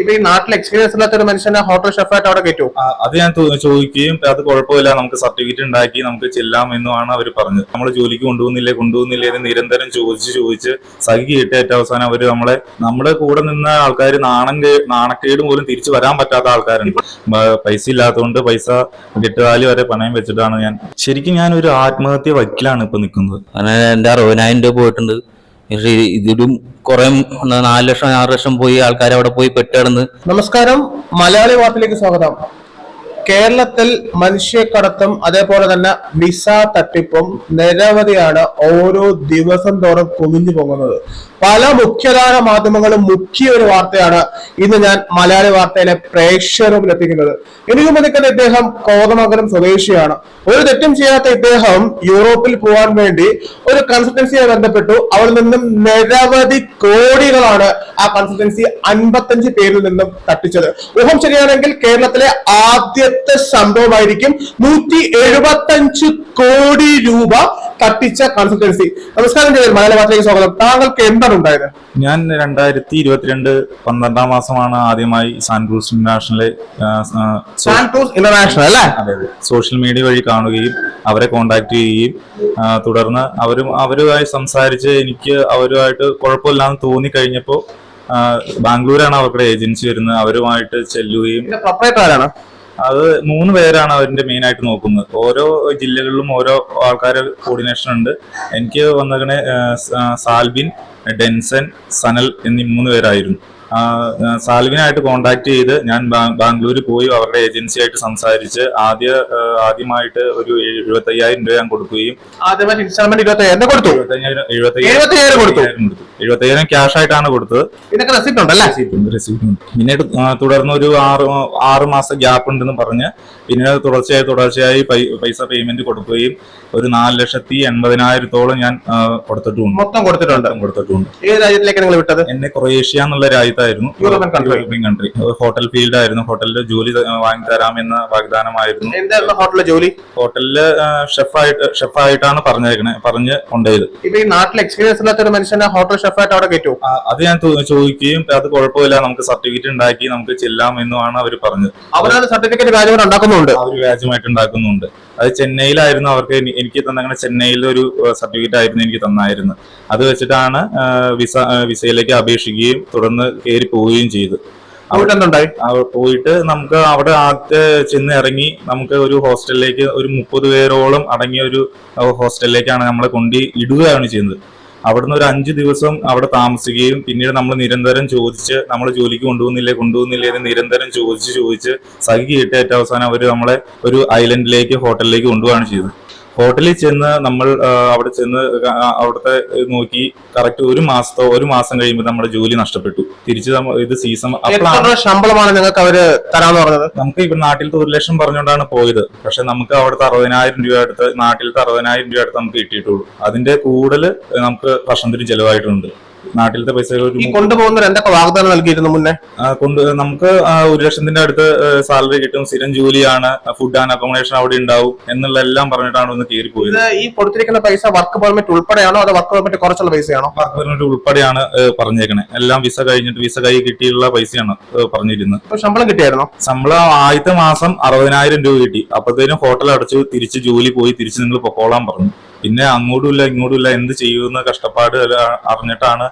ഇപ്പൊ ഈ നാട്ടിൽ എക്സ്പീരിയൻസ് ഇല്ലാത്ത ഒരു മനുഷ്യനെ ഹോട്ടൽ ഷെഫായിട്ട് അവിടെ കയറ്റുമോ അത് ഞാൻ ചോദിക്കുകയും അത് കുഴപ്പമില്ല നമുക്ക് സർട്ടിഫിക്കറ്റ് ഉണ്ടാക്കി നമുക്ക് ചെല്ലാം എന്നുമാണ് അവർ പറഞ്ഞത്. നമ്മൾ ജോലിക്ക് കൊണ്ടുപോകുന്നില്ലേ കൊണ്ടുപോകുന്നില്ലേ എന്ന് നിരന്തരം ചോദിച്ച് ചോദിച്ച് സഖി ഏറ്റവും അവസാനം അവർ നമ്മളെ നമ്മുടെ കൂടെ നിന്ന ആൾക്കാർ നാണം നാണക്കേട് പോലും തിരിച്ചു വരാൻ പറ്റാത്ത ആൾക്കാരുണ്ട്. പൈസ ഇല്ലാത്തതുകൊണ്ട് പൈസ കെട്ടുകാലി വരെ പണയം വെച്ചിട്ടാണ് ഞാൻ ശരിക്കും ഞാൻ ഒരു ആത്മഹത്യ വക്കിലാണ് ഇപ്പൊ നിൽക്കുന്നത്. അങ്ങനെ എന്റെ അറുപതിനായിരം രൂപ പോയിട്ടുണ്ട്. പക്ഷേ ഇതിലും കുറെ നാല് ലക്ഷം ആറ് ലക്ഷം പോയി ആൾക്കാർ അവിടെ പോയി പെട്ടുകിടന്ന്. നമസ്കാരം. മലയാളി വാർത്തയിലേക്ക് സ്വാഗതം. കേരളത്തിൽ മനുഷ്യക്കടത്തും അതേപോലെ തന്നെ വിസ തട്ടിപ്പും നിരവധിയാണ് ഓരോ ദിവസം തോറും കുമിഞ്ഞു പോകുന്നത്. പല മുഖ്യധാര മാധ്യമങ്ങളും മുഖ്യ ഒരു വാർത്തയാണ് ഇന്ന് ഞാൻ മലയാളി വാർത്തയിലെ പ്രേക്ഷകരും എത്തിക്കുന്നത് എനിക്ക് മുമ്പ് ഇദ്ദേഹം കോതമംഗലം സ്വദേശിയാണ്. ഒരു തെറ്റും ചെയ്യാത്ത ഇദ്ദേഹം യൂറോപ്പിൽ പോകാൻ വേണ്ടി ഒരു കൺസൾട്ടൻസിയെ ബന്ധപ്പെട്ടു. അവിടെ നിന്നും നിരവധി കോടികളാണ് ആ കൺസൾട്ടൻസി അൻപത്തഞ്ച് പേരിൽ നിന്നും തട്ടിച്ചത്. ഊഹം ശരിയാണെങ്കിൽ കേരളത്തിലെ ആദ്യത്തെ സംഭവമായിരിക്കും. നൂറ്റി എഴുപത്തി അഞ്ച് കോടി രൂപ തട്ടിച്ച കൺസൾട്ടൻസി നമസ്കാരം ചെയ്തത് മലയാള വാർത്തയിലേക്ക് സ്വാഗതം. താങ്കൾക്ക് എന്താണ് ഉണ്ടായത്? ഞാൻ രണ്ടായിരത്തി ഇരുപത്തിരണ്ട് പന്ത്രണ്ടാം മാസമാണ് ആദ്യമായി സാൻക്രൂസ് ഇന്റർനാഷണലെ ആ, ആ, സോ- സാന്റോസ് ഇന്റർനാഷണൽ അല്ലേ? അതെ അതെ. സോഷ്യൽ മീഡിയ വഴി കാണുകയും അവരെ കോണ്ടാക്ട് ചെയ്യുകയും തുടർന്ന് അവരും അവരുമായി സംസാരിച്ച് എനിക്ക് അവരുമായിട്ട് കുഴപ്പമില്ലാന്ന് തോന്നി കഴിഞ്ഞപ്പോൾ ബാംഗ്ലൂരാണ് അവരുടെ ഏജൻസി വരുന്നത്. അവരുമായിട്ട് ചെല്ലുകയും അത് മൂന്ന് പേരാണ് അവരിന്റെ മെയിൻ ആയിട്ട് നോക്കുന്നത്. ഓരോ ജില്ലകളിലും ഓരോ ആൾക്കാരെ കോർഡിനേഷൻ ഉണ്ട്. എനിക്ക് വന്നതിന് സാൽബിൻ ഡെൻസൻ സനൽ എന്നീ മൂന്ന് പേരായിരുന്നു. സാൽവിനായിട്ട് കോണ്ടാക്ട് ചെയ്ത് ഞാൻ ബാംഗ്ലൂരിൽ പോയി അവരുടെ ഏജൻസിയായിട്ട് സംസാരിച്ച് ആദ്യ ആദ്യമായിട്ട് ഒരു എഴുപത്തി അയ്യായിരം രൂപ ഞാൻ കൊടുക്കുകയും കൊടുത്തു? എഴുപത്തയ്യായിരം എഴുപത്തയ്യായിരം എഴുപത്തയ്യായിരം കൊടുത്തു. എഴുപത്തയ്യായിരം ക്യാഷ് ആയിട്ടാണ് കൊടുത്തത്. ഇതൊക്കെ റെസിപ്റ്റ് ഉണ്ടല്ലേ? റെസിപ്റ്റ് റെസിപ്റ്റ് ഉണ്ട്. പിന്നെ തുടർന്ന് ഒരു ആറ് ആറ് മാസം ഗ്യാപ്പ് ഉണ്ടെന്ന് പറഞ്ഞ് പിന്നെ തുടർച്ചയായി തുടർച്ചയായി പൈസ പേയ്മെന്റ് കൊടുക്കുകയും ഒരു നാല് ലക്ഷത്തി എൺപതിനായിരത്തോളം ഞാൻ കൊടുത്തിട്ടുണ്ട്. മൊത്തം കൊടുത്തിട്ടുണ്ട്. കൊടുത്തിട്ടുണ്ട്. ഏത് രാജ്യത്തിലേക്ക് നിങ്ങൾ വിട്ടത്? എന്നെ ക്രൊയേഷ്യ എന്നുള്ള രാജ്യത്തായിരുന്നു. യൂറോപ്യൻ കൺട്രി ഹോട്ടൽ ഫീൽഡ് ആയിരുന്നു. ഹോട്ടലിൽ ജോലി വാങ്ങി വാങ്ങി തരാമെന്ന വാഗ്ദാനമായിരുന്നു. എന്തായിരുന്നു ഹോട്ടലിലെ ജോലി? ഹോട്ടലിൽ ഷെഫായിട്ട് ഷെഫായിട്ടാണ് പറഞ്ഞേക്കണേ പറഞ്ഞ് കൊണ്ടുപോയത്. ഇപ്പൊ ഈ നാട്ടിൽ എക്സ്പീരിയൻസ് ഇല്ലാത്ത ഒരു മനുഷ്യനെ ഹോട്ടൽ ഷെഫായിട്ട് അവിടെ കയറ്റുമോ അത് ഞാൻ ചോദിക്കുകയും അത് കുഴപ്പമില്ല നമുക്ക് സർട്ടിഫിക്കറ്റ് ഉണ്ടാക്കി നമുക്ക് ചെല്ലാം എന്നുമാണ് അവർ പറഞ്ഞത്. അവരാണ് സർട്ടിഫിക്കറ്റ് വ്യാജമായിട്ട് ഉണ്ടാക്കുന്നുണ്ട്. അവർ വ്യാജമായിട്ട് ഉണ്ടാക്കുന്നുണ്ട്. അത് ചെന്നൈയിലായിരുന്നു അവർക്ക് എനി- എനിക്ക് തന്നങ്ങനെ ചെന്നൈയിലെ ഒരു സർട്ടിഫിക്കറ്റ് ആയിരുന്നു എനിക്ക് തന്നായിരുന്നു. അത് വെച്ചിട്ടാണ് വിസ വിസയിലേക്ക് അപേക്ഷിക്കുകയും തുടർന്ന് കയറി പോവുകയും ചെയ്തു. അവിടെ എന്തുണ്ടായി? പോയിട്ട് നമുക്ക് അവിടെ ആദ്യത്തെ ചെന്ന് ഇറങ്ങി നമുക്ക് ഒരു ഹോസ്റ്റലിലേക്ക് ഒരു മുപ്പത് പേരോളം അടങ്ങിയ ഒരു ഹോസ്റ്റലിലേക്കാണ് നമ്മളെ കൊണ്ട് ഇടുകയാണ് ചെയ്യുന്നത്. അവിടുന്ന് ഒരു അഞ്ച് ദിവസം അവിടെ താമസിക്കുകയും പിന്നീട് നമ്മൾ നിരന്തരം ചോദിച്ച് നമ്മൾ ജോലിക്ക് കൊണ്ടുപോകുന്നില്ലേ കൊണ്ടുപോകുന്നില്ലേ എന്ന് നിരന്തരം ചോദിച്ച് ചോദിച്ച് സഖി ഏറ്റവും അവസാനം അവർ നമ്മളെ ഒരു ഐലൻഡിലേക്ക് ഹോട്ടലിലേക്ക് കൊണ്ടുപോവാണ് ചെയ്തത്. ഹോട്ടലിൽ ചെന്ന് നമ്മൾ അവിടെ ചെന്ന് അവിടുത്തെ നോക്കി കറക്റ്റ് ഒരു മാസത്തോ ഒരു മാസം കഴിയുമ്പോൾ നമ്മുടെ ജോലി നഷ്ടപ്പെട്ടു. തിരിച്ച് ഇത് സീസൺ ശമ്പളമാണ് നിങ്ങൾക്ക് അവർ തരാന്ന് പറഞ്ഞത്? നമുക്ക് ഇവിടെ നാട്ടിലത്തെ ഒരു ലക്ഷം പറഞ്ഞുകൊണ്ടാണ് പോയത്. പക്ഷെ നമുക്ക് അവിടുത്തെ അറുപതിനായിരം രൂപ അടുത്ത് നാട്ടിലത്തെ അറുപതിനായിരം രൂപ അടുത്ത് നമുക്ക് കിട്ടിയിട്ടുള്ളൂ. അതിന്റെ കൂടുതൽ നമുക്ക് ഭക്ഷണത്തിന് ചെലവായിട്ടുണ്ട്. നാട്ടിലത്തെ പൈസ കൊണ്ടുപോകുന്ന ഈ കൊണ്ടുപോകുന്നവർ എന്തൊക്കെ വാഗ്ദാനം നൽകിയിരുന്നു മുന്നേ? കൊണ്ട് നമുക്ക് ഒരു ലക്ഷത്തിന്റെ അടുത്ത് സാലറി കിട്ടും. സ്ഥിരം ജോലിയാണ് ഫുഡ് ആൻഡ് അക്കോമഡേഷൻ അവിടെ ഉണ്ടാവും എന്നുള്ള എല്ലാം പറഞ്ഞിട്ടാണ് ഒന്ന് കയറി പോയത് ഈ കൊടുത്തിരിക്കുന്ന പൈസ വർക്ക് പെർമിറ്റ് ഉൾപ്പെടെയാണോ അതോ വർക്ക് പെർമിറ്റ് കുറച്ചുള്ള പൈസയാണോ? വർക്ക് പെർമിറ്റ് ഉൾപ്പെടെയാണ് പറഞ്ഞേക്കണേ. എല്ലാം വിസ കഴിഞ്ഞിട്ട് വിസ കൈ കിട്ടിയുള്ള പൈസയാണ് പറഞ്ഞിരുന്നത്. ശമ്പളം കിട്ടിയായിരുന്നോ? ശമ്പളം ആദ്യത്തെ മാസം അറുപതിനായിരം രൂപ കിട്ടി. അപ്പത്തേനും ഹോട്ടൽ അടച്ചു തിരിച്ച് ജോലി പോയി തിരിച്ച് നിങ്ങൾ പൊക്കോളാൻ പറഞ്ഞു. പിന്നെ അങ്ങോട്ടുമില്ല ഇങ്ങോട്ടുമില്ല എന്ത് ചെയ്യുമെന്ന് കഷ്ടപ്പാട് അറിഞ്ഞിട്ടാണ്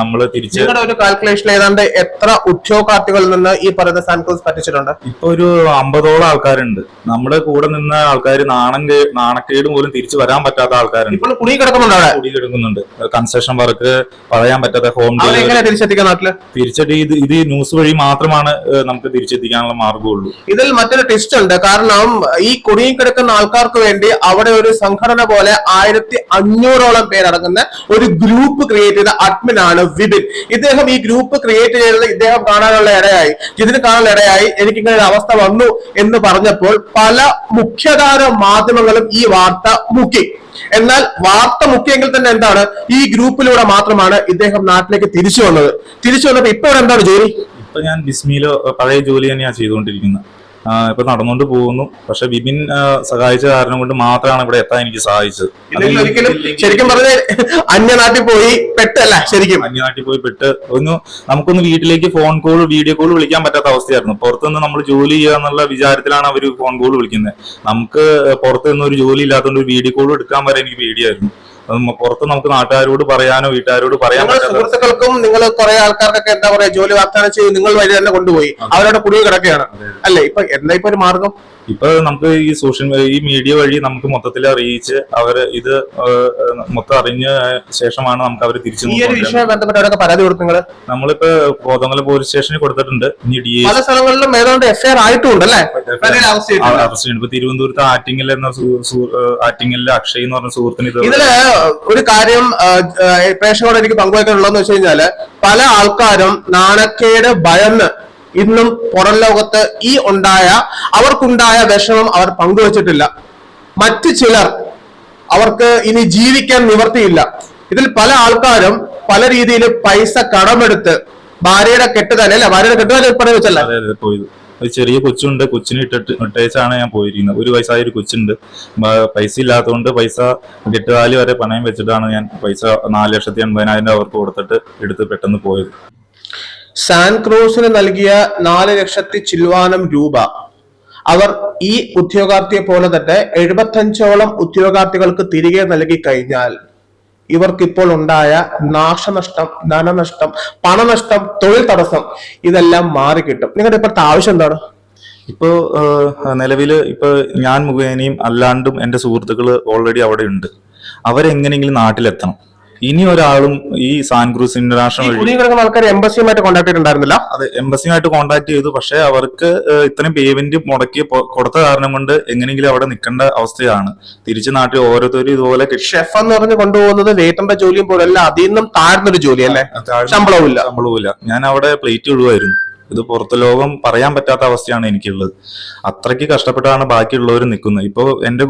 നമ്മൾ തിരിച്ച് നിങ്ങളുടെ ഒരു കാൽക്കുലേഷൻ ഏതാണ്ട് എത്ര ഉദ്യോഗാർത്ഥികളിൽ നിന്ന് ഈ പറയുന്ന സാൻക്ലോസ് പറ്റിച്ചിട്ടുണ്ട്? ഇപ്പൊ ഒരു അമ്പതോളം ആൾക്കാരുണ്ട്. നമ്മുടെ കൂടെ നിന്ന ആൾക്കാർ നാണം നാണക്കേട് പോലും തിരിച്ചു വരാൻ പറ്റാത്ത ആൾക്കാരുണ്ട്. ഇപ്പോൾ കുടി കിടക്കുന്നുണ്ട് അവിടെ? കൂടി കിടക്കുന്നുണ്ട്. കൺസ്ട്രക്ഷൻ വർക്ക് പറയാൻ പറ്റാത്ത ഹോം തിരിച്ചെത്തിക്കാൻ നാട്ടിൽ? തിരിച്ചടി ഇത് ഇത് ന്യൂസ് വഴി മാത്രമാണ് നമുക്ക് തിരിച്ചെത്തിക്കാനുള്ള മാർഗമുള്ളൂ ഇതിൽ മറ്റൊരു ട്വിസ്റ്റ് ഉണ്ട്. കാരണം ഈ കുടുങ്ങിക്കിടക്കുന്ന ആൾക്കാർക്ക് വേണ്ടി അവിടെ ഒരു സംഘടന പോലെ ആയിരത്തി അഞ്ഞൂറോളം പേരടങ്ങുന്ന ഒരു ഗ്രൂപ്പ് ക്രിയേറ്റ് ചെയ്ത അഡ്മിൻ ആണ് വിപിൻ. ഇദ്ദേഹം ഈ ഗ്രൂപ്പ് ക്രിയേറ്റ് ചെയ്തത് ഇദ്ദേഹം കാണാനുള്ള ഇടയായി. ഇതിന് കാണാനുള്ള ഇടയായി. എനിക്ക് ഇങ്ങനെ ഒരു അവസ്ഥ വന്നു എന്ന് പറഞ്ഞപ്പോൾ പല മുഖ്യധാര മാധ്യമങ്ങളും ഈ വാർത്ത മുക്കി. എന്നാൽ വാർത്ത മുക്കിയെങ്കിൽ തന്നെ എന്താണ്? ഈ ഗ്രൂപ്പിലൂടെ മാത്രമാണ് ഇദ്ദേഹം നാട്ടിലേക്ക് തിരിച്ചു വന്നത്. തിരിച്ചു വന്നപ്പോ ഇപ്പൊ എന്താണ് ജോലി? ഇപ്പൊ ഞാൻ ബിസ്മിയിലോ പഴയ ജോലി തന്നെയാണ് ചെയ്തുകൊണ്ടിരിക്കുന്നത്. ഇപ്പൊ നടന്നുകൊണ്ട് പോകുന്നു. പക്ഷെ ബിബിൻ ആ, സഹായിച്ച കാരണം കൊണ്ട് മാത്രമാണ് ഇവിടെ എത്താൻ എനിക്ക് സാധിച്ചത്. ഇല്ലെങ്കിൽ ഒരിക്കലും ശരിക്കും പറഞ്ഞ അന്യനാട്ടിൽ പോയി പെട്ടല്ല ശരിക്കും. അന്യനാട്ടിൽ പോയി പെട്ട് ഒന്ന് നമുക്കൊന്ന് വീട്ടിലേക്ക് ഫോൺ കോൾ വീഡിയോ കോൾ വിളിക്കാൻ പറ്റാത്ത അവസ്ഥയായിരുന്നു. പുറത്തുനിന്ന് നമ്മൾ ജോലി ചെയ്യുക എന്നുള്ള വിചാരത്തിലാണ് അവർ ഫോൺ കോൾ വിളിക്കുന്നത്. നമുക്ക് പുറത്തുനിന്ന് ഒരു ജോലി ഇല്ലാത്തതുകൊണ്ട് ഒരു വീഡിയോ കോൾ എടുക്കാൻ വരെ എനിക്ക് പേടിയായിരുന്നു. പുറത്ത് നമുക്ക് നാട്ടുകാരോട് പറയാനോ വീട്ടുകാരോട് പറയാൻ പറ്റാത്ത സുഹൃത്തുക്കൾക്കും നിങ്ങൾ കുറെ ആൾക്കാർക്കൊക്കെ എന്താ പറയാ ജോലി വാഗ്ദാനം ചെയ്ത് നിങ്ങൾ വഴി തന്നെ കൊണ്ടുപോയി. അവരവിടെ കുടുങ്ങി കിടക്കുകയാണ്. അല്ലെ? ഇപ്പൊ എന്താ ഇപ്പൊ ഒരു മാർഗം? ഇപ്പൊ നമുക്ക് ഈ സോഷ്യൽ ഈ മീഡിയ വഴി നമുക്ക് മൊത്തത്തിൽ അറിയിച്ച് അവർ ഇത് മൊത്തം അറിഞ്ഞ ശേഷമാണ് നമുക്ക് അവർ തിരിച്ചു വിഷയം പരാതി കൊടുത്തു നമ്മളിപ്പോ കോതമല പോലീസ് സ്റ്റേഷനിൽ കൊടുത്തിട്ടുണ്ട്. ഇനി ഡി പല സ്ഥലങ്ങളിലും ഏതാണ്ട് ആയിട്ടുണ്ട് അല്ലേ അറസ്റ്റ് ചെയ്യുന്നുണ്ട് ഇപ്പൊ തിരുവനന്തപുരത്ത് ആറ്റിങ്ങൽ എന്ന ആറ്റിങ്ങലിലെ അക്ഷയ് എന്ന് പറഞ്ഞ സുഹൃത്തിന് ഇത് ഇതിൽ ഒരു കാര്യം പ്രേക്ഷകരോട് എനിക്ക് പങ്കുവയ്ക്കാനുള്ളതെന്ന് വെച്ച് കഴിഞ്ഞാൽ പല ആൾക്കാരും നാണക്കേട് ഭയന്ന് ഇന്നും പുറം ലോകത്ത് ഈ ഉണ്ടായ അവർക്കുണ്ടായ വിഷമം അവർ പങ്കുവച്ചിട്ടില്ല. മറ്റു ചിലർ അവർക്ക് ഇനി ജീവിക്കാൻ നിവർത്തിയില്ല. ഇതിൽ പല ആൾക്കാരും പല രീതിയിൽ പൈസ കടമെടുത്ത് ഭാര്യയുടെ കെട്ട് തന്നെ അല്ലെ? ഭാര്യയുടെ കെട്ട് തന്നെ പറഞ്ഞു വെച്ചല്ല? ഒരു ചെറിയ കൊച്ചുണ്ട്. കൊച്ചിന് ഇട്ടിട്ട് ഇട്ടേച്ചാണ് ഞാൻ പോയിരിക്കുന്നത്. ഒരു വയസ്സായ ഒരു കൊച്ചുണ്ട്. പൈസ ഇല്ലാത്തതുകൊണ്ട് പൈസ കെട്ടുകാലി വരെ പണയം വെച്ചിട്ടാണ് ഞാൻ പൈസ നാല് ലക്ഷത്തി എൺപതിനായിരം അവർക്ക് കൊടുത്തിട്ട് എടുത്ത് പെട്ടെന്ന് പോയത്. സാൻക്രൂസിന് നൽകിയ നാല് ലക്ഷത്തി ചില്വാനം രൂപ. അവർ ഈ ഉദ്യോഗാർത്ഥിയെ പോലെ തന്നെ എഴുപത്തഞ്ചോളം ഉദ്യോഗാർത്ഥികൾക്ക് തിരികെ നൽകി കഴിഞ്ഞാൽ ഇവർക്കിപ്പോൾ ഉണ്ടായ നാശനഷ്ടം ധനനഷ്ടം പണനഷ്ടം തൊഴിൽ തടസ്സം ഇതെല്ലാം മാറിക്കിട്ടും. നിങ്ങളുടെ ഇപ്പോഴത്തെ ആവശ്യം എന്താണ്? ഇപ്പോൾ നിലവിൽ ഇപ്പൊ ഞാൻ മുഖേനയും അല്ലാണ്ടും എന്റെ സുഹൃത്തുക്കൾ ഓൾറെഡി അവിടെ ഉണ്ട്. അവരെങ്ങനെയെങ്കിലും നാട്ടിലെത്തണം. ഇനി ഒരാളും ഈ സാൻക്രൂസ് ഇന്റർനാഷണൽ കിടക്കുന്ന ആൾക്കാർ എംബസിയുമായിട്ട് കോൺടാക്ട് ചെയ്തിട്ടുണ്ടായിരുന്നില്ല? അതെ എംബസിയുമായിട്ട് കോൺടാക്ട് ചെയ്തു. പക്ഷേ അവർക്ക് ഇത്രയും പേയ്മെന്റ് മുടക്കി കൊടുത്ത കാരണം കൊണ്ട് എങ്ങനെയെങ്കിലും അവിടെ നിൽക്കേണ്ട അവസ്ഥയാണ്. തിരിച്ചു നാട്ടിൽ ഓരോരുത്തരും ഇതുപോലെ ഷെഫ് എന്ന് പറഞ്ഞ് കൊണ്ടുപോകുന്നത് വേട്ടന്റെ ജോലിയും പോലെ അതിൽ നിന്നും താഴ്ന്നൊരു ജോലി അല്ലേ? ശമ്പളവും ഇല്ല ശമ്പളവുമില്ല. ഞാൻ അവിടെ പ്ലേറ്റ് ഇടുമായിരുന്നു ഇത് പുറത്ത് ലോകം പറയാൻ പറ്റാത്ത അവസ്ഥയാണ് എനിക്കുള്ളത്. അത്രയ്ക്ക് കഷ്ടപ്പെട്ടാണ് ബാക്കിയുള്ളവർ നിൽക്കുന്നത്. ഇപ്പോൾ എന്റെ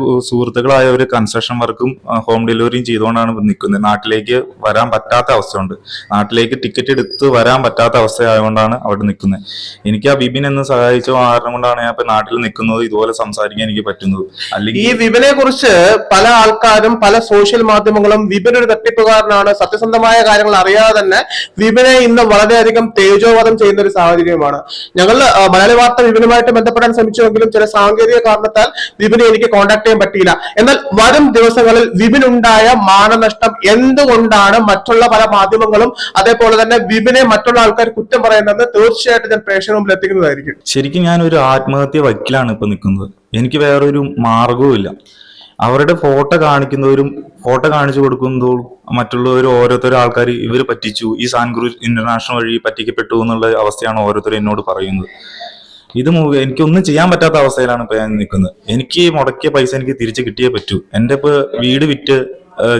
ഒരു കൺസ്ട്രക്ഷൻ വർക്കും ഹോം ഡെലിവറിയും ചെയ്തുകൊണ്ടാണ് നിൽക്കുന്നത്. നാട്ടിലേക്ക് വരാൻ പറ്റാത്ത അവസ്ഥയുണ്ട്. നാട്ടിലേക്ക് ടിക്കറ്റ് എടുത്ത് വരാൻ പറ്റാത്ത അവസ്ഥയായതുകൊണ്ടാണ് അവിടെ നിൽക്കുന്നത്. എനിക്ക് ആ ബിബിൻ എന്ന് സഹായിച്ച കാരണം കൊണ്ടാണ് ഞാൻ ഇപ്പൊ നാട്ടിൽ നിൽക്കുന്നത്. ഇതുപോലെ സംസാരിക്കാൻ എനിക്ക് പറ്റുന്നത്. അല്ലെങ്കിൽ ഈ വിപിനെ കുറിച്ച് പല ആൾക്കാരും പല സോഷ്യൽ മാധ്യമങ്ങളും വിപിൻ ഒരു തട്ടിപ്പുകാരനാണ് സത്യസന്ധമായ കാര്യങ്ങൾ അറിയാതെ തന്നെ വിപിനെ ഇന്ന് വളരെയധികം തേജോവധം ചെയ്യുന്ന ഒരു സാഹചര്യമാണ് ഞങ്ങൾ മലയാളി വാർത്ത വിപിനുമായിട്ട് ബന്ധപ്പെടാൻ ശ്രമിച്ചുവെങ്കിലും ചില സാങ്കേതിക കാരണത്താൽ വിപിനെ എനിക്ക് കോൺടാക്ട് ചെയ്യാൻ പറ്റിയില്ല. എന്നാൽ വരും ദിവസങ്ങളിൽ വിപിനുണ്ടായ മാനനഷ്ടം എന്തുകൊണ്ടാണ് മറ്റുള്ള പല മാധ്യമങ്ങളും അതേപോലെ തന്നെ വിപിനെ മറ്റുള്ള ആൾക്കാർ കുറ്റം പറയുന്നത് തീർച്ചയായിട്ടും ഞാൻ പ്രേക്ഷക മുമ്പിൽ എത്തിക്കുന്നതായിരിക്കും. ശരിക്കും ഞാൻ ഒരു ആത്മഹത്യ വക്കിലാണ് ഇപ്പൊ നിൽക്കുന്നത്. എനിക്ക് വേറൊരു മാർഗവും അവരുടെ ഫോട്ടോ കാണിക്കുന്നവരും ഫോട്ടോ കാണിച്ചു കൊടുക്കുന്നതോ മറ്റുള്ളവരും ഓരോരുത്തരും ആൾക്കാർ ഇവർ പറ്റിച്ചു. ഈ സാൻഗ്രൂ ഇന്റർനാഷണൽ വഴി പറ്റിക്കപ്പെട്ടു എന്നുള്ള അവസ്ഥയാണ് ഓരോരുത്തരും എന്നോട് പറയുന്നത്. ഇത് എനിക്കൊന്നും ചെയ്യാൻ പറ്റാത്ത അവസ്ഥയിലാണ് ഇപ്പൊ ഞാൻ നിൽക്കുന്നത്. എനിക്ക് മുടക്കിയ പൈസ എനിക്ക് തിരിച്ചു കിട്ടിയേ പറ്റൂ. എന്റെ ഇപ്പൊ വീട് വിറ്റ്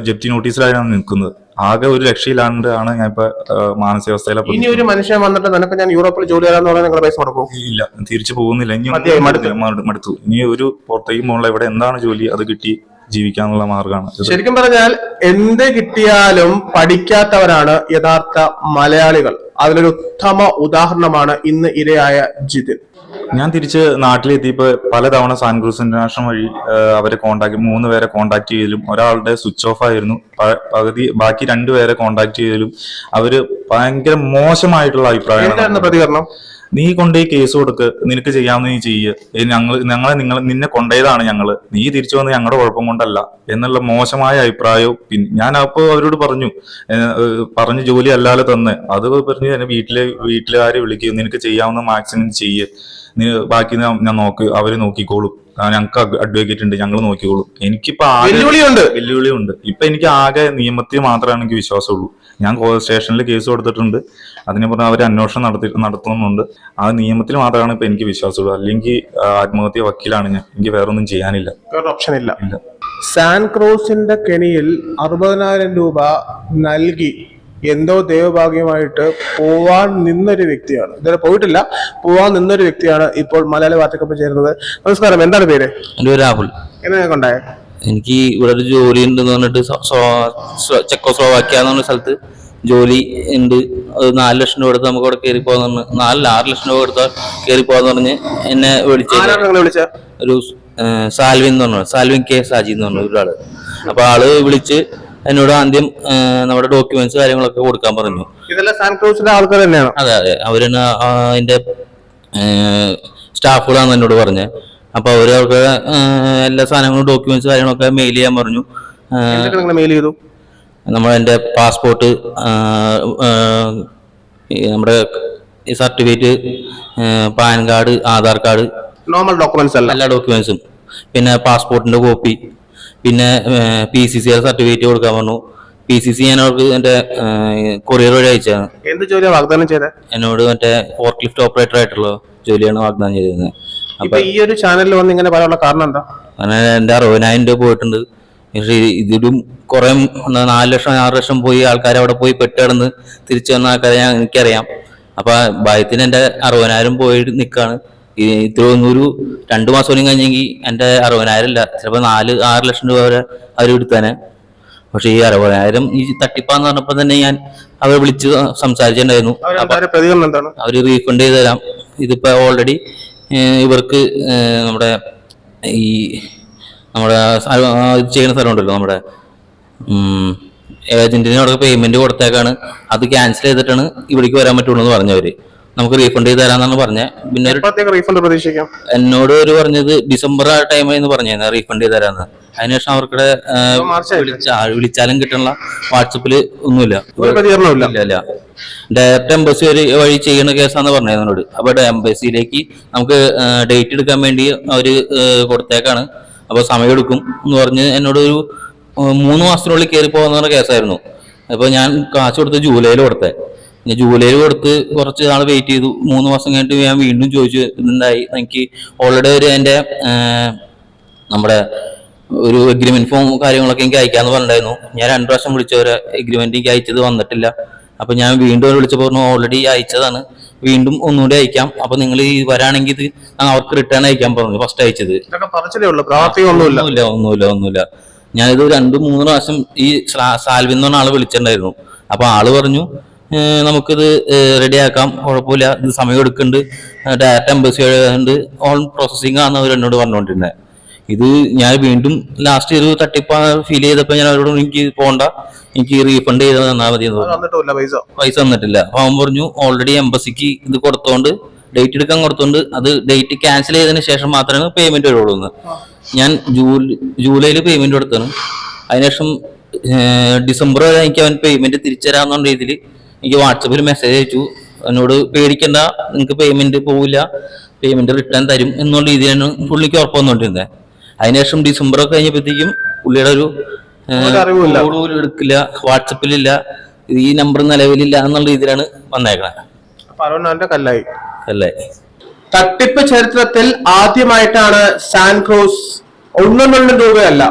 ജപ്തി നോട്ടീസിലാണ് നിൽക്കുന്നത്. ആകെ ഒരു രക്ഷയില്ലാണ്ട് ആണ് ഞാൻ ഇപ്പൊ മാനസികാവസ്ഥയിലെ ഇനി ഒരു മനുഷ്യൻ വന്നിട്ട് നിനക്ക് ഞാൻ യൂറോപ്പിൽ ജോലി തരാന്ന് പറഞ്ഞാൽ നിങ്ങളുടെ പൈസ മുടക്കും ഇല്ല തിരിച്ചു പോകുന്നില്ല. ഇനി മടുത്തു. ഇനി ഒരു പുറത്തേക്ക് പോകുള്ള ഇവിടെ എന്താണ് ജോലി അത് കിട്ടി ജീവിക്കാനുള്ള മാർഗമാണ്. ശരിക്കും പറഞ്ഞാൽ എന്ത് കിട്ടിയാലും പഠിക്കാത്തവരാണ് യഥാർത്ഥ മലയാളികൾ. അതിലൊരു ഉത്തമ ഉദാഹരണമാണ് ഇന്ന് ഇരയായ ജിതിൻ. ഞാൻ തിരിച്ച് നാട്ടിലെത്തിയപ്പോൾ പലതവണ സാൻക്രൂസ് ഇന്റർനാഷണൽ വഴി അവരെ കോണ്ടാക്ട് മൂന്ന് പേരെ കോണ്ടാക്ട് ചെയ്തതിലും ഒരാളുടെ സ്വിച്ച് ഓഫ് ആയിരുന്നു. പകുതി ബാക്കി രണ്ടുപേരെ കോണ്ടാക്ട് ചെയ്തതിലും അവർ ഭയങ്കര മോശമായിട്ടുള്ള അഭിപ്രായം അഭിപ്രായമാണ് പ്രതികരണം? നീ കൊണ്ടുപോയി കേസ് കൊടുക്ക് നിനക്ക് ചെയ്യാവുന്ന നീ ചെയ്യ്. ഞങ്ങൾ ഞങ്ങളെ നിങ്ങൾ നിന്നെ കൊണ്ടുപോയതാണ് ഞങ്ങൾ. നീ തിരിച്ചു വന്ന് ഞങ്ങളുടെ കുഴപ്പം കൊണ്ടല്ല എന്നുള്ള മോശമായ അഭിപ്രായവും പിന്നെ ഞാൻ അപ്പോൾ അവരോട് പറഞ്ഞു. ഏഹ്, ജോലി അല്ലാതെ തന്നെ. അത് പറഞ്ഞു എന്നെ വീട്ടിലെ വീട്ടിലുകാരെ വിളിക്കും. നിനക്ക് ചെയ്യാവുന്ന മാക്സിമം ചെയ്യ്. നീ ബാക്കി ഞാൻ നോക്ക് അവർ നോക്കിക്കോളും. ഞങ്ങൾക്ക് അഡ്വക്കേറ്റ് ഉണ്ട് ഞങ്ങൾ നോക്കിക്കോളും. എനിക്കിപ്പോ ആകെ വെല്ലുവിളിയുണ്ട്. വെല്ലുവിളിയുണ്ട്. ഇപ്പൊ എനിക്ക് ആകെ നിയമത്തിൽ മാത്രമാണ് എനിക്ക് വിശ്വാസമുള്ളൂ. ഞാൻ സ്റ്റേഷനിൽ കേസ് കൊടുത്തിട്ടുണ്ട്. അതിനെ പറഞ്ഞാൽ അവർ അന്വേഷണം നടത്തി നടത്തുന്നുണ്ട്. ആ നിയമത്തിൽ മാത്രമാണ് ഇപ്പൊ എനിക്ക് വിശ്വാസമുള്ളൂ അല്ലെങ്കിൽ ആത്മഹത്യ വക്കീലാണ് ഞാൻ. എനിക്ക് വേറെ ഒന്നും ചെയ്യാനില്ല. വേറെ ഓപ്ഷൻ ഇല്ല. ഇല്ല. സാൻ ക്രോസിന്റെ കെണിയിൽ അറുപതിനായിരം രൂപ നൽകി. എന്തോ ദൈവഭാഗ്യമായിട്ട് പോവാൻ നിന്നൊരു വ്യക്തിയാണ്. ഇതുവരെ പോയിട്ടില്ല. പോവാൻ നിന്നൊരു വ്യക്തിയാണ് ഇപ്പോൾ മലയാളി വാർത്തക്കൊപ്പം ചേരുന്നത്. നമസ്കാരം. എന്താണ് പേര്? രാഹുൽ. എന്നെ കൊണ്ടായ എനിക്ക് ഇവിടെ ഒരു ജോലി ഉണ്ടെന്ന് പറഞ്ഞിട്ട് ചെക്കോ ചെക്കോസ്ലോവാക്യ എന്ന് പറഞ്ഞ സ്ഥലത്ത് ജോലി ഉണ്ട്. അത് നാല് ലക്ഷം രൂപ എടുത്ത് നമുക്ക് അവിടെ കയറി പോകാന്ന് നാലല്ല ആറ് ലക്ഷം രൂപ എടുത്താൽ കയറി പോകാന്ന് പറഞ്ഞ് എന്നെ വിളിച്ചു? ഒരു സാൽവിൻ എന്ന് പറഞ്ഞു സാൽവിൻ കെ സാജി എന്ന് പറഞ്ഞു ഒരാൾ. അപ്പൊ ആൾ വിളിച്ച് എന്നോട് ആദ്യം നമ്മുടെ ഡോക്യുമെന്റ്സ് കാര്യങ്ങളൊക്കെ കൊടുക്കാൻ പറഞ്ഞു. ആൾക്കാർ തന്നെയാണ്. അതെ അതെ. അവരെന്നെ സ്റ്റാഫുകളാണെന്ന് അതിന്റെ സ്റ്റാഫുകളാണ് എന്നോട് പറഞ്ഞത് അപ്പൊ അവർ അവർക്ക് എല്ലാ സാധനങ്ങളും ഡോക്യുമെന്റ്സ് കാര്യങ്ങളൊക്കെ മെയിൽ ചെയ്യാൻ പറഞ്ഞു. മെയിൽ ചെയ്തു? നമ്മൾ എന്റെ പാസ്പോർട്ട് നമ്മുടെ certificate PAN card Aadhaar card normal documents അല്ല. എല്ലാ ഡോക്യുമെന്റ്സും പിന്നെ പാസ്പോർട്ടിന്റെ കോപ്പി പിന്നെ പി സി സി സർട്ടിഫിക്കറ്റ് കൊടുക്കാൻ പറഞ്ഞു. പി സി സി ഞാൻ അവർക്ക് എന്റെ കൊറിയർ വഴി അയച്ചാണ് എന്ത് ജോലിയാണ് വാഗ്ദാനം ചെയ്തത് എന്നോട് മറ്റേ ഫോർക്ക് ലിഫ്റ്റ് ഓപ്പറേറ്റർ ആയിട്ടുള്ള ജോലിയാണ് വാഗ്ദാനം ചെയ്തിരുന്നത്. അപ്പൊ ഈ ഒരു ചാനലിൽ വന്ന് ഇങ്ങനെ പറയാനുള്ള കാരണം എന്താ? അങ്ങനെ എന്റെ അറുപതിനായിരം രൂപ പോയിട്ടുണ്ട്. പക്ഷേ ഇതിലും കുറെ നാല് ലക്ഷം ആറ് ലക്ഷം പോയി ആൾക്കാർ അവിടെ പോയി പെട്ടുകിടന്ന് തിരിച്ചു വന്ന ആൾക്കാരെ ഞാൻ എനിക്കറിയാം. അപ്പൊ ഭയത്തിന് എന്റെ അറുപതിനായിരം പോയി നിൽക്കാണ് ഒരു രണ്ടു മാസം പോലും കഴിഞ്ഞെങ്കിൽ എന്റെ അറുപതിനായിരം ഇല്ല. ചിലപ്പോൾ നാല് ആറ് ലക്ഷം രൂപ വരെ അവർ എടുത്തേനെ. പക്ഷെ ഈ അറുപതിനായിരം ഈ തട്ടിപ്പാന്ന് പറഞ്ഞപ്പോ തന്നെ ഞാൻ അവരെ വിളിച്ച് സംസാരിച്ചിട്ടുണ്ടായിരുന്നു. അവർ റീഫണ്ട് ചെയ്ത് തരാം. ഇതിപ്പോ ഓൾറെഡി ഇവർക്ക് നമ്മുടെ ഈ നമ്മുടെ ചെയ്യുന്ന സ്ഥലമുണ്ടല്ലോ നമ്മുടെ ഏജന്റിന് അവിടെ പേയ്മെന്റ് കൊടുത്തേക്കാണ്. അത് ക്യാൻസൽ ചെയ്തിട്ടാണ് ഇവിടേക്ക് വരാൻ പറ്റുള്ളൂ എന്ന് പറഞ്ഞവര്. നമുക്ക് റീഫണ്ട് ചെയ്ത് തരാന്നാണ് പറഞ്ഞത് പിന്നെ ഒരു റീഫണ്ട് പ്രതീക്ഷിക്കാം? എന്നോട് ഒരു പറഞ്ഞത് ഡിസംബർ ആ ടൈമായി എന്ന് പറഞ്ഞു റീഫണ്ട് ചെയ്ത് തരാന്ന്. അതിനുശേഷം അവർക്കിടെ വിളിച്ചാലും കിട്ടണ വാട്സപ്പിൽ ഒന്നുമില്ല. ഇല്ല ഡയറക്റ്റ് എംബസി വരെ വഴി ചെയ്യുന്ന കേസാന്ന് പറഞ്ഞത് എന്നോട്. അപ്പൊ എംബസിയിലേക്ക് നമുക്ക് ഡേറ്റ് എടുക്കാൻ വേണ്ടി അവർ കൊടുത്തേക്കാണ്. അപ്പൊ സമയം എടുക്കും എന്ന് പറഞ്ഞ് എന്നോട് ഒരു മൂന്ന് മാസത്തിനുള്ളിൽ കയറി പോകുന്ന കേസായിരുന്നു. അപ്പൊ ഞാൻ കാശ് കൊടുത്ത് ജൂലൈയിൽ കൊടുത്തേ. ഞാൻ ജൂലൈയിൽ കൊടുത്ത് കുറച്ച് നാൾ വെയിറ്റ് ചെയ്തു. മൂന്ന് മാസം കഴിഞ്ഞിട്ട് ഞാൻ വീണ്ടും ചോദിച്ചു എന്തായി എനിക്ക് ഓൾറെഡി ഒരു എന്റെ നമ്മുടെ ഒരു എഗ്രിമെന്റ് ഫോം കാര്യങ്ങളൊക്കെ എനിക്ക് അയക്കാന്ന് പറഞ്ഞിട്ടുണ്ടായിരുന്നു. ഞാൻ രണ്ടു പ്രാവശ്യം വിളിച്ചവരെ എഗ്രിമെന്റ് എനിക്ക് അയച്ചത് വന്നിട്ടില്ല. അപ്പൊ ഞാൻ വീണ്ടും വിളിച്ചപ്പോൾ പറഞ്ഞു ഓൾറെഡി അയച്ചതാണ്. വീണ്ടും ഒന്നുകൂടി അയക്കാം. അപ്പൊ നിങ്ങൾ ഈ വരാണെങ്കിൽ ഇത് അവർക്ക് റിട്ടേൺ അയക്കാൻ പറഞ്ഞു ഫസ്റ്റ് അയച്ചത്. ഒന്നുമില്ല. ഒന്നുമില്ല ഒന്നുമില്ല ഞാനിത് രണ്ടു മൂന്ന് പ്രാവശ്യം ഈ സാൽവിന്ന് സാൽവിൻ എന്ന് പറഞ്ഞ ആൾ വിളിച്ചിട്ടുണ്ടായിരുന്നു. അപ്പൊ ആൾ പറഞ്ഞു "ഏഹ് നമുക്കിത് റെഡിയാക്കാം. കുഴപ്പമില്ല. ഇത് സമയം എടുക്കുന്നുണ്ട്. ഡയറക്റ്റ് എംബസി ഉണ്ട്. ഓൺ പ്രോസസ്സിംഗ് ആണെന്ന് അവർ എന്നോട് പറഞ്ഞുകൊണ്ടിരുന്നത് ഇത് ഞാൻ വീണ്ടും ലാസ്റ്റ് ഒരു തട്ടിപ്പാ ഫീൽ ചെയ്തപ്പോൾ ഞാൻ അവരോട് എനിക്ക് പോകണ്ട എനിക്ക് റീഫണ്ട് ചെയ്ത് തന്നാൽ മതി. പൈസ. തന്നിട്ടില്ല. അപ്പൊ അവൻ പറഞ്ഞു ഓൾറെഡി എംബസിക്ക് ഇത് കൊടുത്തോണ്ട് ഡേറ്റ് എടുക്കാൻ കൊടുത്തോണ്ട് അത് ഡേറ്റ് ക്യാൻസൽ ചെയ്തതിന് ശേഷം മാത്രമേ പേയ്മെന്റ് വരുള്ളൂ എന്ന്. ഞാൻ ജൂലൈ ജൂലൈയിൽ പേയ്മെന്റ് കൊടുത്താണ്. അതിനുശേഷം ഡിസംബർ വരെ എനിക്ക് അവൻ പേയ്മെന്റ് തിരിച്ചു തരാമെന്നുള്ള രീതിയിൽ എനിക്ക് വാട്സപ്പിൽ മെസ്സേജ് അയച്ചു. എന്നോട് പേടിക്കണ്ട നിങ്ങൾക്ക് പേയ്മെന്റ് പോവില്ല. പേയ്മെന്റ് റിട്ടേൺ തരും എന്നുള്ള രീതിയിലാണ് പുള്ളിക്ക് ഉറപ്പ് വന്നുകൊണ്ടിരുന്നത് അതിനുശേഷം ഡിസംബർ ഒക്കെ കഴിഞ്ഞപ്പോഴത്തേക്കും പുള്ളിയുടെ ഒരു പോലും എടുക്കില്ല വാട്സപ്പിലില്ല ഈ നമ്പർ നിലവിലില്ല എന്നുള്ള രീതിയിലാണ് വന്നേക്കുന്നത് കല്ലായി. കല്ലായി. അല്ലേ തട്ടിപ്പ് ചരിത്രത്തിൽ ആദ്യമായിട്ടാണ് സാൻക്രോസ് ഒന്നൊന്നും രൂപയല്ല.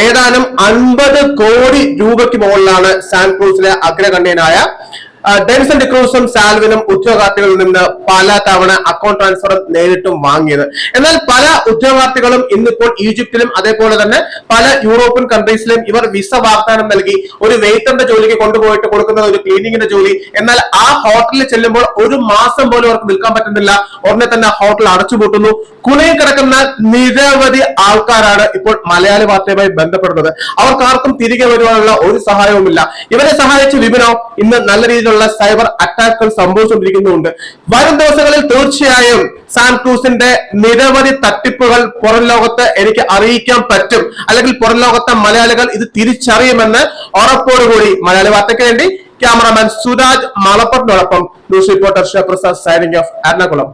ഏതാനും അൻപത് കോടി രൂപയ്ക്ക് മുകളിലാണ് സാൻക്രൂസിലെ അഗ്രഗണ്യനായ ആ, ഡെൻസൺ ഡിക്രൂസും സാൽവിനും ഉദ്യോഗാർത്ഥികളിൽ നിന്ന് പല തവണ അക്കൗണ്ട് ട്രാൻസ്ഫർ നേരിട്ടും വാങ്ങിയത്. എന്നാൽ പല ഉദ്യോഗാർത്ഥികളും ഇന്നിപ്പോൾ ഈജിപ്തിലും അതേപോലെ തന്നെ പല യൂറോപ്യൻ കൺട്രീസിലും ഇവർ വിസ വാഗ്ദാനം നൽകി ഒരു വെയിറ്ററിന്റെ ജോലിക്ക് കൊണ്ടുപോയിട്ട് കൊടുക്കുന്ന ഒരു ക്ലീനിങ്ങിന്റെ ജോലി. എന്നാൽ ആ ഹോട്ടലിൽ ചെല്ലുമ്പോൾ ഒരു മാസം പോലും അവർക്ക് നിൽക്കാൻ പറ്റുന്നില്ല. ഉടനെ തന്നെ ഹോട്ടൽ അടച്ചുപൂട്ടുന്നു. കുണയിൽ കിടക്കുന്ന നിരവധി ആൾക്കാരാണ് ഇപ്പോൾ മലയാളി വാർത്തയുമായി ബന്ധപ്പെടുന്നത്. അവർക്ക് ആർക്കും തിരികെ വരുവാനുള്ള ഒരു സഹായവുമില്ല. ഇവരെ സഹായിച്ച വിപിനോ ഇന്ന് നല്ല രീതിയിലുള്ള സൈബർ അറ്റാക്കുകൾ സംഭവിച്ചുകൊണ്ടിരിക്കുന്നുണ്ട്. വരും ദിവസങ്ങളിൽ തീർച്ചയായും സാൻക്രൂസിന്റെ നിരവധി തട്ടിപ്പുകൾ പുറം ലോകത്ത് എനിക്ക് അറിയിക്കാൻ പറ്റും. അല്ലെങ്കിൽ പുറം ലോകത്തെ മലയാളികൾ ഇത് തിരിച്ചറിയുമെന്ന് ഉറപ്പോടുകൂടി മലയാളി വാർത്തയ്ക്ക് വേണ്ടി cameraman Suraj മലപ്പുറത്തിനോടൊപ്പം news reporter Shivaprasad signing off Ernakulam.